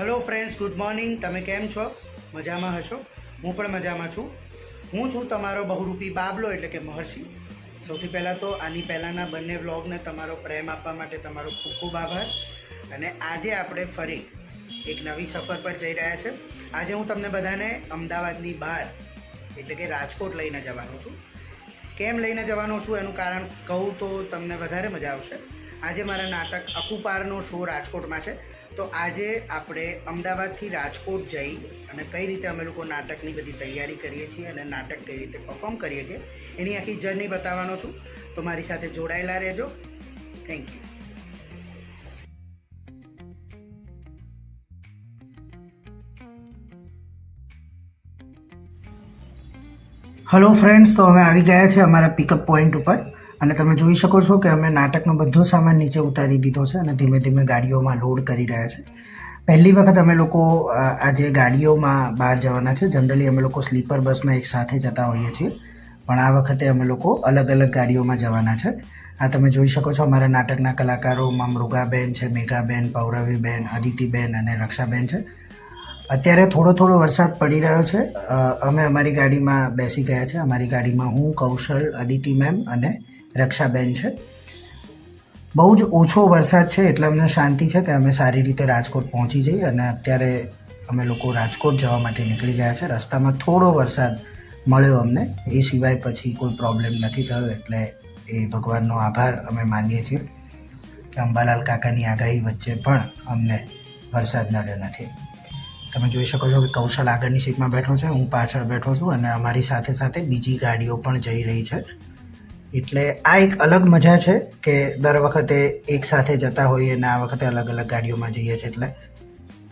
Hello friends good morning તમે કેમ છો? મજામાં હશો? હું પણ મજામાં છું. હું છું તમારો બહુરૂપી બાબલો, એટલે કે મહર્ષિ. સૌથી પહેલાં તો આની પહેલાંના બંને વ્લોગને તમારો પ્રેમ આપવા માટે તમારો ખૂબ ખૂબ આભાર. અને આજે આપણે ફરી એક નવી સફર પર જઈ રહ્યા છે. આજે હું તમને બધાને અમદાવાદની બહાર, એટલે કે રાજકોટ લઈને જવાનો છું. કેમ લઈને જવાનો છું? એનું કારણ કહું તો તમને વધારે મજા આવશે. આજે મારા નાટક અકુપારનો શો રાજકોટમાં છે. તો આજે આપણે અમદાવાદથી રાજકોટ જઈ અને કઈ રીતે અમે લોકો નાટકની બધી તૈયારી કરીએ છીએ અને નાટક કઈ રીતે પરફોર્મ કરીએ છીએ, એની આખી જર્ની બતાવવાનો છું. તો મારી સાથે જોડાયેલા રહેજો. થેન્ક યુ હલો ફ્રેન્ડ્સ તો અમે આવી ગયા છે અમારા પિકઅપ પોઈન્ટ ઉપર. અને તમે જોઈ શકો છો કે અમે નાટકનો બધો સામાન નીચે ઉતારી દીધો છે અને ધીમે ધીમે ગાડીઓમાં લોડ કરી રહ્યા છે. પહેલી વખત અમે લોકો આ આજે ગાડીઓમાં બહાર જવાના છે. જનરલી અમે લોકો સ્લીપર બસમાં એક સાથે જતા હોઈએ છીએ. પણ આ વખતે અમે લોકો અલગ અલગ ગાડીઓમાં જવાના છે. આ તમે જોઈ શકો છો અમારા નાટકના કલાકારોમાં મૃગાબેન છે, મેઘાબેન, પૌરવીબેન, અદિતિબેન અને રક્ષાબેન છે. અત્યારે થોડો થોડો વરસાદ પડી રહ્યો છે. અમે અમારી ગાડીમાં બેસી ગયા છે. અમારી ગાડીમાં હું, કૌશલ, અદિતિ મેમ અને રક્ષાબેન છે. બહુ જ ઓછો વરસાદ છે એટલે અમને શાંતિ છે કે અમે સારી રીતે રાજકોટ પહોંચી જઈએ અને અત્યારે અમે લોકો રાજકોટ જવા માટે નીકળી ગયા છે. રસ્તામાં થોડો વરસાદ મળ્યો અમને. એ સિવાય પછી કોઈ પ્રોબ્લેમ નથી થયો એટલે એ ભગવાનનો આભાર અમે માનીએ છીએ કે અંબાલાલ કાકાની આગાહી વચ્ચે પણ અમને વરસાદ નડ્યો નથી. તમે જોઈ શકો છો કે કૌશલ આગળની સીટમાં બેઠો છે, હું પાછળ બેઠો છું અને અમારી સાથે સાથે બીજી ગાડીઓ પણ જઈ રહી છે. એટલે આ એક અલગ મજા છે કે દર વખતે એક સાથે જતા હોઈએ અને આ વખતે અલગ અલગ ગાડીઓમાં જઈએ છીએ એટલે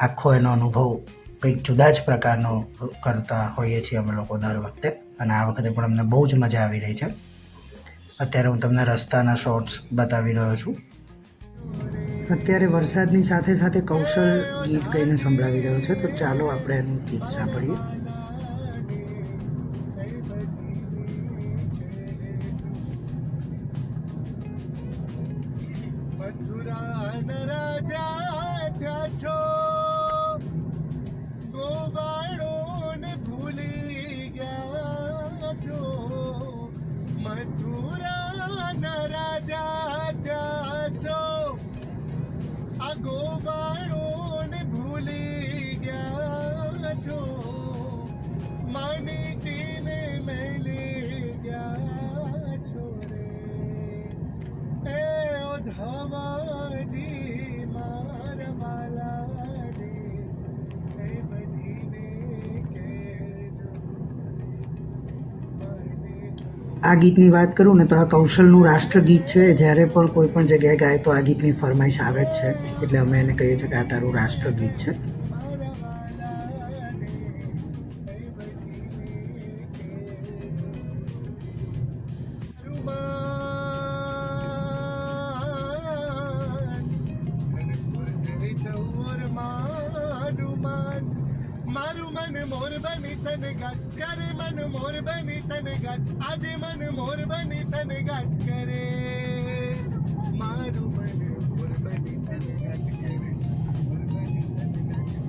આખો એનો અનુભવ કંઈક જુદા જ પ્રકારનો કરતા હોઈએ છીએ અમે લોકો દર વખતે. અને આ વખતે પણ અમને બહુ જ મજા આવી રહી છે. અત્યારે હું તમને રસ્તાના શોર્ટ્સ બતાવી રહ્યો છું. અત્યારે વરસાદની સાથે સાથે કૌશલ ગીત ગાઈને સંભળાવી રહ્યો છે. તો ચાલો આપણે એનું ગીત સાંભળીએ. મથુરાન રાજા થયા છો આ ગીતની વાત કરું ને તો આ કૌશલનું રાષ્ટ્રગીત છે. જ્યારે પણ કોઈ પણ જગ્યાએ ગાય તો આ ગીતની ફરમાઈશ આવે જ છે. એટલે અમે એને કહીએ છીએ કે આ તારું રાષ્ટ્રગીત છે. તને ગાટ કરે મન મોર બની તને ગાટ આજે મન મોર બની તને ગાટ કરે. મારું મન મોર બની તને ગાટ કરે. મોર બની તને ગાટ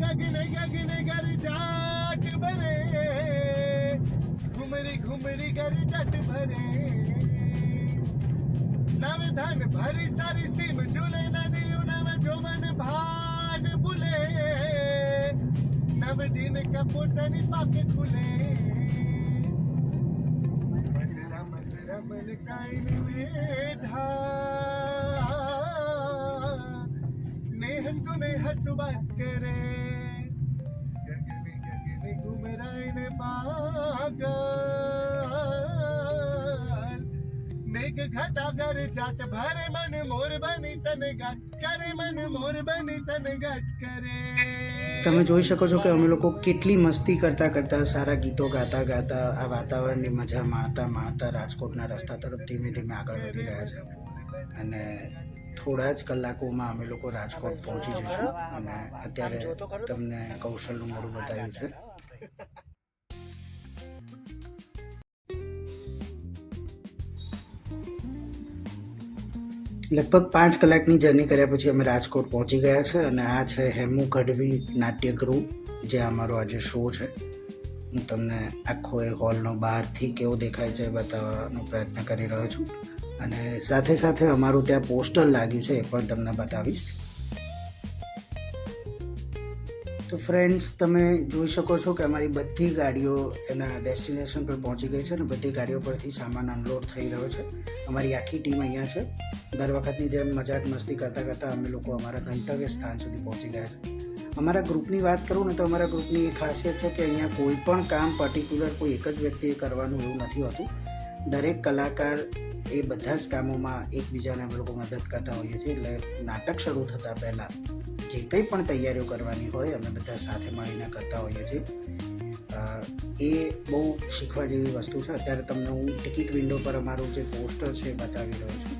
ગગને ગગને ગર જાટ ભરે. ઘુમરી ઘુમરી ગર જટ ભરે. सावधान, भारी सारी सीम झूले नदियों नव जोवन भाग बुले। नव दिन का पोतनी पाके खुले। रमल रमल काइन मेढा नेह सुने हसुबा करे। એક ઘાટા ઘર ચાટ ભારે મન મોર બની તન ગાટ કરે મન મોર બની તન ગાટ કરે તમે જોઈ શકો છો કે અમે લોકો કેટલી મસ્તી કરતા કરતા સારા ગીતો ગાતા ગાતા આ વાતાવરણની મજા માણતા માણતા રાજકોટના રસ્તા તરફ ધીમે ધીમે આગળ વધી રહ્યા છે. અને થોડા જ કલાકોમાં અમે લોકો રાજકોટ પહોંચી જઈશું અને અત્યારે તમને કૌશલનું મોડું બતાવ્યું છે. લગભગ પાંચ કલાકની જર્ની કર્યા પછી અમે રાજકોટ પહોંચી ગયા છે અને આ છે હેમુ ગઢવી નાટ્યગૃહ જે અમારો આજે શો છે. હું તમને આખો એ હોલનો બહારથી કેવો દેખાય છે બતાવવાનો પ્રયત્ન કરી રહ્યો છું. અને સાથે સાથે અમારું ત્યાં પોસ્ટર લાગ્યું છે એ પણ તમને બતાવીશ. તો ફ્રેન્ડ્સ તમે જોઈ શકો છો કે અમારી બધી ગાડીઓ એના ડેસ્ટિનેશન પર પહોંચી ગઈ છે અને બધી ગાડીઓ પરથી સામાન અનલોડ થઈ રહ્યો છે. અમારી આખી ટીમ અહીંયા છે. દર વખતની જેમ મજાક મસ્તી કરતાં કરતાં અમે લોકો અમારા ગંતવ્ય સ્થાન સુધી પહોંચી ગયા છે. અમારા ગ્રુપની વાત કરું ને તો અમારા ગ્રુપની એ ખાસિયત છે કે અહીંયા કોઈ પણ કામ પર્ટિક્યુલર કોઈ એક જ વ્યક્તિએ કરવાનું એવું નથી હોતું. દરેક કલાકાર એ બધા જ કામોમાં એકબીજાને અમે લોકો મદદ કરતા હોઈએ છીએ. એટલે નાટક શરૂ થતાં પહેલાં જે કંઈ પણ તૈયારીઓ કરવાની હોય અમે બધા સાથે મળીને કરતા હોઈએ છીએ. એ બહુ શીખવા જેવી વસ્તુ છે. અત્યારે તમને હું ટિકિટ વિન્ડો પર અમારું જે પોસ્ટર છે એ બતાવી રહ્યો છું.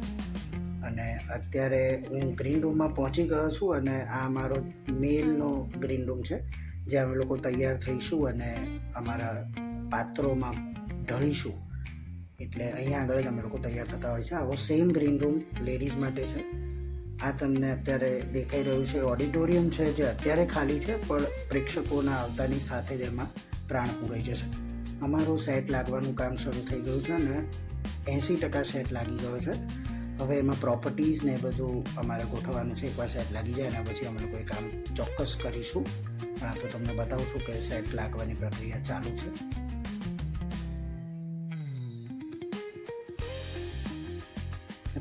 અને અત્યારે હું ગ્રીન રૂમમાં પહોંચી ગયો છું અને આ અમારો મેલનો ગ્રીન રૂમ છે, જ્યાં અમે લોકો તૈયાર થઈશું અને અમારા પાત્રોમાં ઢળીશું. એટલે અહીંયા આગળ જ અમે લોકો તૈયાર થતા હોય છે. આવો સેમ ગ્રીન રૂમ લેડીઝ માટે છે. આ તમને અત્યારે દેખાઈ રહ્યું છે. ઓડિટોરિયમ છે જે અત્યારે ખાલી છે, પણ પ્રેક્ષકોના આવતાની સાથે જ એમાં પ્રાણ પૂરાઈ જશે. અમારું સેટ લાગવાનું કામ શરૂ થઈ ગયું છે અને એંસી ટકા સેટ લાગી ગયો છે. હવે એમાં પ્રોપર્ટીઝ ને બધું અમારે ગોઠવવાનું છે. એકવાર સેટ લાગી જાય એના પછી અમે કોઈ કામ ચોક્કસ કરીશું. પણ આ તો તમને બતાવું છું કે સેટ લાગવાની પ્રક્રિયા ચાલુ છે.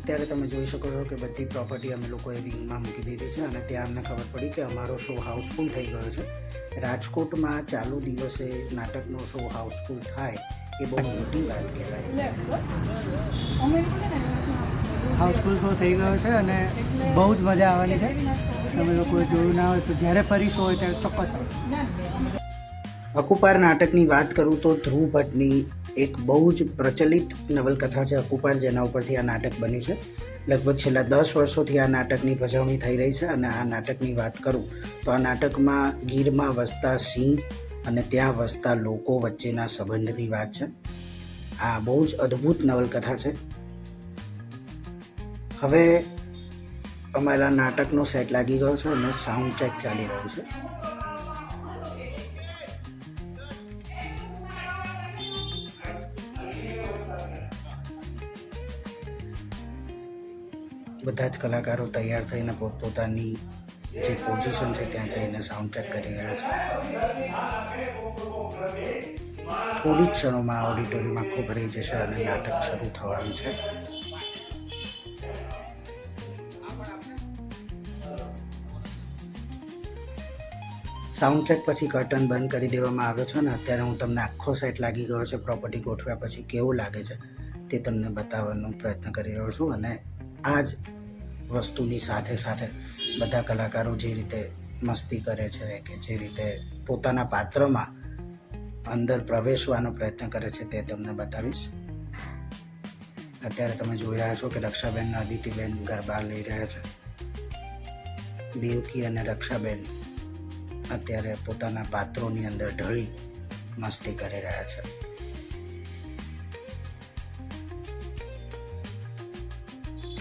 અત્યારે તમે જોઈ શકો છો કે બધી પ્રોપર્ટી અમે લોકોએ વિંગમાં મૂકી દીધી છે અને ત્યાં અમને ખબર પડી કે અમારો શો હાઉસફુલ થઈ ગયો છે. રાજકોટમાં ચાલુ દિવસે નાટકનો શો હાઉસફુલ થાય એ બહુ મોટી વાત કહેવાય. હાઉસફુલ શો થઈ ગયો છે અને બહુ જ મજા આવવાની છે. તમે લોકોએ જોયું ના હોય તો જ્યારે ફરી શો હોય ત્યારે ચોક્કસ અકુપાર નાટકની વાત કરું તો ધ્રુવ ભટ્ટની એક બહુ જ પ્રચલિત નવલકથા છે અકુપાર, જેના ઉપરથી આ નાટક બન્યું છે. લગભગ છેલ્લા દસ વર્ષોથી આ નાટકની ભજવણી થઈ રહી છે અને આ નાટકની વાત કરું તો આ નાટકમાં ગીરમાં વસતા સિંહ અને ત્યાં વસતા લોકો વચ્ચેના સંબંધની વાત છે. આ બહુ જ અદ્ભુત નવલકથા છે. હવે અમારા નાટકનો સેટ લાગી ગયો છે અને સાઉન્ડ ચેક ચાલી રહ્યું છે. બધા જ કલાકારો તૈયાર થઈને પોતપોતાની જે પોઝિશન છે ત્યાં જઈને સાઉન્ડ ચેક કરી રહ્યા છે. થોડી ક્ષણોમાં ઓડિટોરિયમ આખું ભરાઈ જશે અને નાટક શરૂ થવાનું છે. સાઉન્ડ ચેક પછી કર્ટન બંધ કરી દેવામાં આવ્યો છે ને અત્યારે હું તમને આખો સેટ લાગી ગયો છે પ્રોપર્ટી ગોઠવ્યા પછી કેવું લાગે છે તે તમને બતાવવાનો પ્રયત્ન કરી રહ્યો છું અને આ જ વસ્તુની સાથે સાથે બધા કલાકારો જે રીતે મસ્તી કરે છે કે જે રીતે પોતાના પાત્રમાં અંદર પ્રવેશવાનો પ્રયત્ન કરે છે તે તમને બતાવીશ. અત્યારે તમે જોઈ રહ્યા છો કે રક્ષાબેન અદિતિબેન ગરબા લઈ રહ્યા છે. દેવકી અને રક્ષાબેન અત્યારે પોતાના પાત્રોની અંદર ઢળી મસ્તી કરી રહ્યા છે.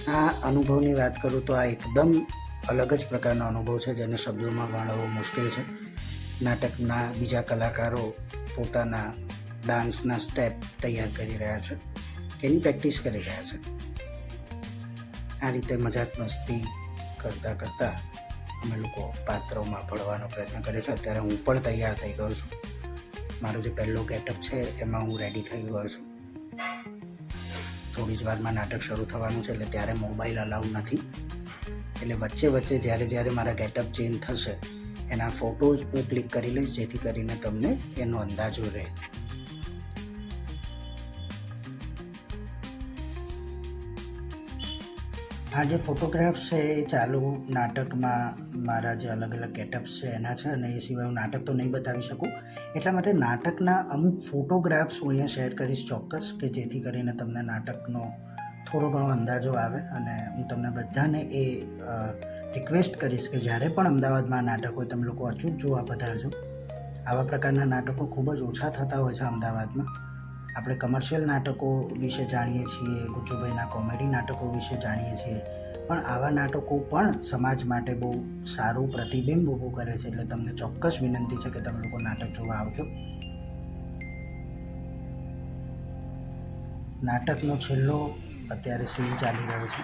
આ અનુભવની વાત કરું તો આ એકદમ અલગ જ પ્રકારનો અનુભવ છે, જેને શબ્દોમાં વર્ણવવો મુશ્કેલ છે. નાટકના બીજા કલાકારો પોતાના ડાન્સના સ્ટેપ તૈયાર કરી રહ્યા છે એની પ્રેક્ટિસ કરી રહ્યા છે. આ રીતે મજાક મસ્તી કરતાં કરતાં અમે લોકો પાત્રોમાં ભળવાનો પ્રયત્ન કરીએ છીએ અત્યારે હું પણ તૈયાર થઈ ગયો છું. મારો જે પહેલો ગેટઅપ છે, એમાં હું રેડી થઈ ગયો છું. થોડી જ વારમાં નાટક શરૂ થવાનું છે એટલે ત્યારે મોબાઈલ અલાઉ નથી. એટલે વચ્ચે વચ્ચે જ્યારે જ્યારે મારા ગેટઅપ ચેન્જ થશે, એના ફોટોઝ હું ક્લિક કરી લઈશ, જેથી કરીને તમને એનો અંદાજો રહે. આ જે ફોટોગ્રાફ્સ છે, એ ચાલુ નાટકમાં મારા જે અલગ અલગ ગેટઅપ્સ છે એના છે, અને એ સિવાય હું નાટક તો નહીં બતાવી શકું. એટલા માટે નાટકના અમુક ફોટોગ્રાફ્સ હું અહીંયા શેર કરીશ ચોક્કસ કે જેથી કરીને તમને નાટકનો થોડો ઘણો અંદાજો આવે અને હું તમને બધાને એ રિક્વેસ્ટ કરીશ કે જ્યારે પણ અમદાવાદમાં નાટક હોય, તમે લોકો અચૂક જોવા પધારજો. આવા પ્રકારના નાટકો ખૂબ જ ઓછા થતા હોય છે અમદાવાદમાં. આપણે કમર્શિયલ નાટકો વિશે જાણીએ છીએ ગુજુભાઈના કોમેડી નાટકો વિશે જાણીએ છીએ. પણ આવા નાટકો પણ સમાજ માટે બહુ સારું પ્રતિબિંબ ઊભું કરે છે એટલે તમને ચોક્કસ વિનંતી છે કે તમે લોકો નાટક જોવા આવજો. નાટકનો છેલ્લો અત્યારે સીન ચાલી રહ્યો છે.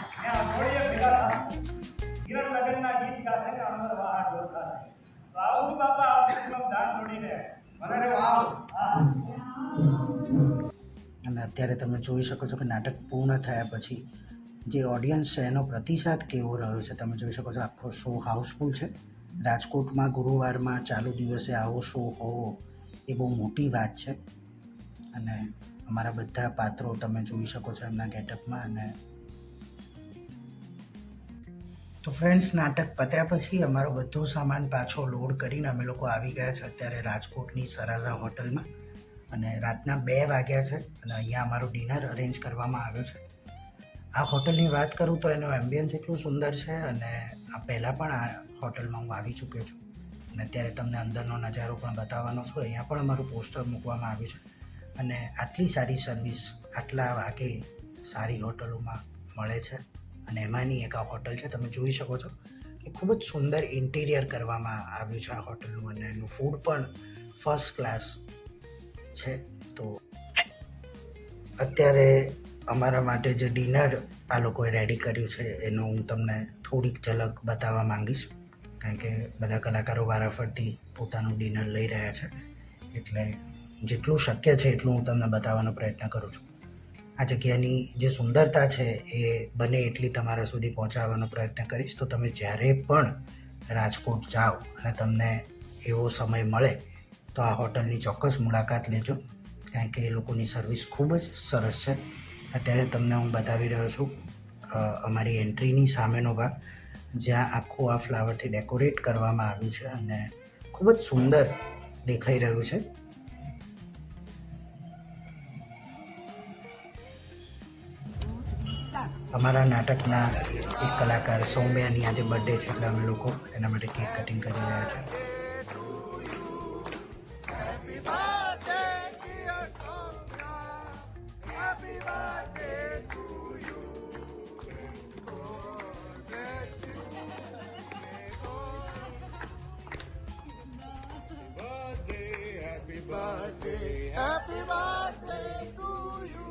અને અત્યારે તમે જોઈ શકો છો કે નાટક પૂર્ણ થયા પછી જે ઓડિયન્સ છે, એનો પ્રતિસાદ કેવો રહ્યો છે? તમે જોઈ શકો છો, આખો શો હાઉસફુલ છે. રાજકોટમાં ગુરુવારમાં ચાલુ દિવસે આવો શો હોવો એ બહુ મોટી વાત છે. અને અમારા બધા પાત્રો તમે જોઈ શકો છો એમના ગેટઅપમાં અને તો ફ્રેન્ડ્સ નાટક પત્યા પછી અમારો બધો સામાન પાછો લોડ કરીને અમે લોકો આવી ગયા છે અત્યારે રાજકોટની સરાઝા હોટલમાં અને રાતના બે વાગ્યા છે અને અહીંયા અમારું ડિનર અરેન્જ કરવામાં આવ્યો છે. આ હોટલની વાત કરું તો એનું એમ્બિયન્સ એટલું સુંદર છે અને આ પહેલાં પણ આ હોટલમાં હું આવી ચૂક્યો છું. અને અત્યારે તમને અંદરનો નજારો પણ બતાવવાનો છું. અહીંયા પણ અમારું પોસ્ટર મૂકવામાં આવ્યું છે. અને આટલી સારી સર્વિસ આટલા વાગે સારી હોટલોમાં મળે છે. અને એમાંની એક આ હોટલ છે, તમે જોઈ શકો છો કે ખૂબ જ સુંદર ઇન્ટિરિયર કરવામાં આવ્યું છે આ હોટલનું. અને એનું ફૂડ પણ ફર્સ્ટ ક્લાસ છે. તો અત્યારે અમારા માટે જે ડિનર આ લોકોએ રેડી કર્યું છે, એનું હું તમને થોડીક ઝલક બતાવવા માંગીશ. કારણ કે બધા કલાકારો વારાફરતી પોતાનું ડિનર લઈ રહ્યા છે. એટલે જેટલું શક્ય છે એટલું હું તમને બતાવવાનો પ્રયત્ન કરું છું. આ જગ્યાની જે સુંદરતા છે એ બને એટલી તમારા સુધી પહોંચાડવાનો પ્રયત્ન કરીશ. તો તમે જ્યારે પણ રાજકોટ જાઓ અને તમને એવો સમય મળે, તો આ હોટલની ચોક્કસ મુલાકાત લેજો. કારણ કે એ લોકોની સર્વિસ ખૂબ જ સરસ છે. અત્યારે તમને હું બતાવી રહ્યો છું અમારી એન્ટ્રીની સામેનો ભાગ, જ્યાં આખું આ ફ્લાવરથી ડેકોરેટ કરવામાં આવ્યું છે અને ખૂબ જ સુંદર દેખાઈ રહ્યું છે. અમારા નાટકના એક કલાકાર સૌમ્યાની આજે બર્થડે છે એટલે અમે લોકો એના માટે કેક કટિંગ કરી રહ્યા છે. Birthday, happy birthday to you.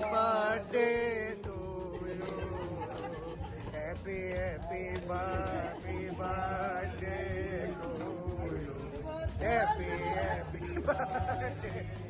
Birthday to you. Happy, happy, happy birthday to you. Happy, happy birthday.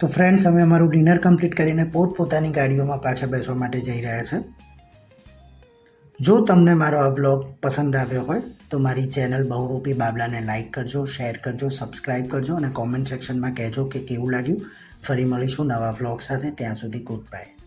તો ફ્રેન્ડ્સ અમે અમારું ડિનર કમ્પ્લીટ કરીને પોતપોતાની ગાડીઓમાં પાછા બેસવા માટે જઈ રહ્યા છે. જો તમને મારો આ વ્લોગ પસંદ આવ્યો હોય, તો મારી ચેનલ બહુરૂપી બાબલાને લાઇક કરજો શેર કરજો સબસ્ક્રાઇબ કરજો અને કોમેન્ટ સેક્શનમાં કહેજો કે કેવું લાગ્યું. ફરી મળીશું નવા વ્લોગ સાથે. ત્યાં સુધી ગુડ બાય